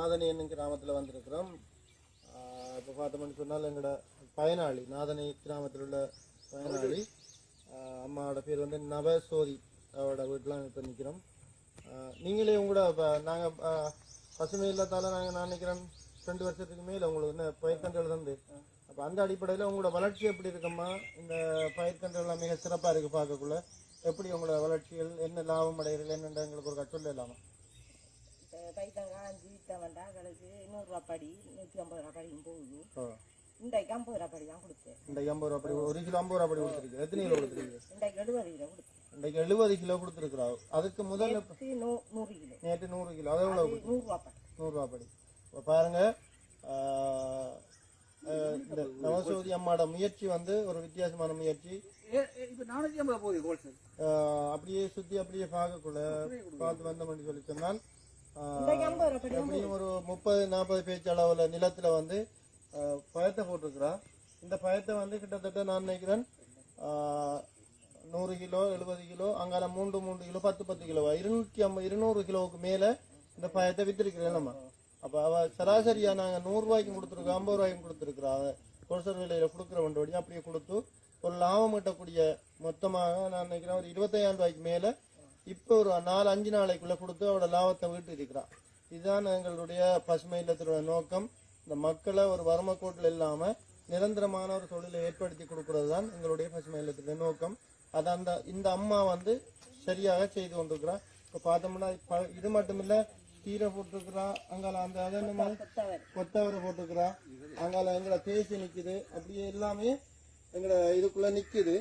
நாதனி என்னும் கிராமத்தில் வந்திருக்கிறோம். இப்போ பார்த்தோம்னு சொன்னால் எங்களோட பயனாளி நாதனை கிராமத்தில் உள்ள பயனாளி அம்மாவோட பேர் வந்து நவசோதி. அவரோட வீட்டிலாம் இப்போ நிற்கிறோம் நீங்களே உங்களோட இப்போ நாங்கள் பசுமை இல்லாதால நாங்கள் நான் நினைக்கிறேன் ரெண்டு வருஷத்துக்கு மேலே உங்களுக்கு என்ன பயிர்கன்றுகள் தந்து அப்போ அந்த அடிப்படையில் உங்களோட வளர்ச்சி எப்படி இருக்குமா இந்த பயிர்கன்றுகள் மிக சிறப்பாக இருக்குது பார்க்கக்குள்ள. எப்படி உங்களோட வளர்ச்சிகள் என்ன லாபம் அடைகிறீர்கள் என்னென்ற எங்களுக்கு ஒரு சொல்ல அஞ்சு வித்தவன்டா கடைசி நூறுரூவா படி நூற்றி ஐம்பது ரூபா படியும் போகுது இன்றைக்கு ஐம்பது ரூபா படி தான் கொடுத்தேன் இந்த ஐம்பது ரூபா படி ஒரு கிலோ ஐம்பது ரூபா படி கொடுத்துருக்கு எத்தனை கிலோ கொடுத்துருக்கு இன்றைக்கு எழுபது கிலோ கொடுத்தேன் இன்றைக்கு எழுபது கிலோ கொடுத்துருக்குறா அதுக்கு முதல்ல நூறு கிலோ நேற்று நூறு கிலோ. அது எவ்வளோ நூறுரூவா படி நூறுரூவா படி. இப்போ பாருங்க ஆஹ், ஆஹ், இந்த நவசோதி அம்மாவோட முயற்சி வந்து ஒரு வித்தியாசமான முயற்சி. அப்படியே சுற்றி அப்படியே பார்க்கக்குள்ள பார்த்து வந்தோம்னு சொல்லி சொன்னால் எப்படியும் ஒரு முப்பது நாற்பது பேச்சு அளவில் நிலத்தில் வந்து பயத்தை போட்டிருக்கிறா இந்த பயத்தை வந்து கிட்டத்தட்ட நான் நினைக்கிறேன் நூறு கிலோ எழுபது கிலோ அங்கால மூன்று மூன்று கிலோ பத்து பத்து கிலோவா? இருநூற்றி ஐம்பது இருநூறு கிலோவுக்கு மேலே இந்த பயத்தை வித்திருக்கிறேன் நம்ம. அப்போ அவ சராசரியாக நாங்கள் நூறுரூவாய்க்கும் கொடுத்துருக்கோம் ஐம்பது ரூபாய்க்கும் கொடுத்துருக்குறோம். அதை கொலசர் விலையில் கொடுக்குற வண்டி அப்படியே கொடுத்து ஒரு லாபம் ஈட்டக்கூடிய மொத்தமாக நான் நினைக்கிறேன் ஒரு இருபத்தையாயிரம் ரூபாய்க்கு மேலே இப்போ ஒரு நாலு அஞ்சு நாளைக்குள்ளே கொடுத்து அவரோட லாபத்தை வீட்டு இருக்கிறான் இதுதான் எங்களுடைய பசுமை இல்லத்தினுடைய நோக்கம். இந்த மக்களை ஒரு வறுமக்கோட்டில் இல்லாமல் நிரந்தரமான ஒரு தொழிலை ஏற்படுத்தி கொடுக்கறது தான் எங்களுடைய பசுமை இல்லத்தினுடைய நோக்கம். அதை அந்த இந்த அம்மா வந்து சரியாக செய்து கொண்டிருக்கிறான் இப்போ பார்த்தோம்னா இப்போ இது மட்டும் இல்லை கீரை போட்டிருக்கிறா அங்கால அந்த அதை கொத்தவரை போட்டிருக்கிறா. அங்கால எங்களை தேசி நிற்குது அப்படியே எல்லாமே எங்களை இதுக்குள்ளே நிற்கிது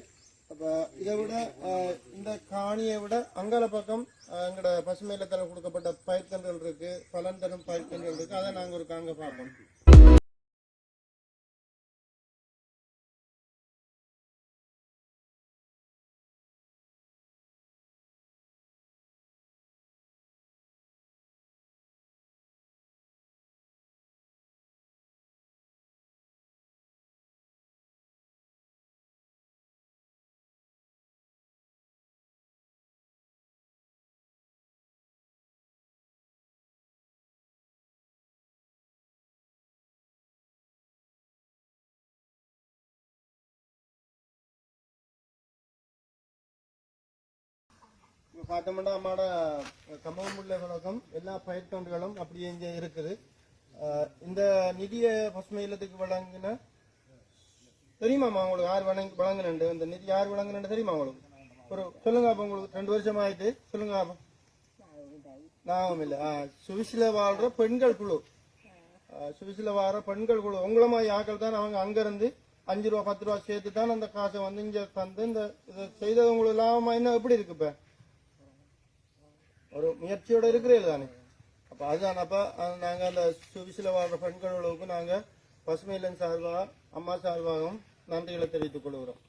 அப்போ இதை விட ஆஹ், இந்த காணியை விட அங்கால பக்கம் எங்களோட பசுமையில தர கொடுக்கப்பட்ட பயிர்கன்றுகள் இருக்கு பலன் தரும் பயிர்கன்றுகள் இருக்கு அதை நாங்க ஒரு காங்க பார்ப்போம் பார்த்தோம்னா அம்மாட கம்பமுள்ள விளக்கம் எல்லா பயிர்க்கன்றுகளும் அப்படியே இங்கே இருக்குது. இந்த நிதியை பசுமை இல்லத்துக்கு வழங்கின தெரியுமாம்மா உங்களுக்கு யார் வழங்கி வழங்கினண்டு? இந்த நிதி யார் வழங்கினு தெரியுமா உங்களுக்கு? ஒரு சொல்லுங்க அப்போ உங்களுக்கு ரெண்டு வருஷம் ஆயிட்டு சொல்லுங்க அப்போ. இல்லை. ஆ, வாழ்ற பெண்கள் குழு. சுவிசில வாழ்ற பெண்கள் குழு. உங்களை மாதிரி ஆக்கள் தான் அவங்க அங்கேருந்து அஞ்சு ரூபா பத்து ரூபா சேர்த்து தான் அந்த காசை வந்து இங்கே தந்து இந்த இதை செய்தது உங்களுக்கு லாபமாக என்ன எப்படி இருக்கு இப்போ? ஒரு முயற்சியோட இருக்கிறீர்கள் தானே? அப்ப அதுதான் அப்ப நாங்கள் நாங்க அந்த சுவிஸ்ல வாழ்ற பெண்கள் குழுவுக்கு நாங்க பசுமை சார்பாக அம்மா சார்பாகவும் நன்றிகளை தெரிவித்துக் கொள்கிறோம்.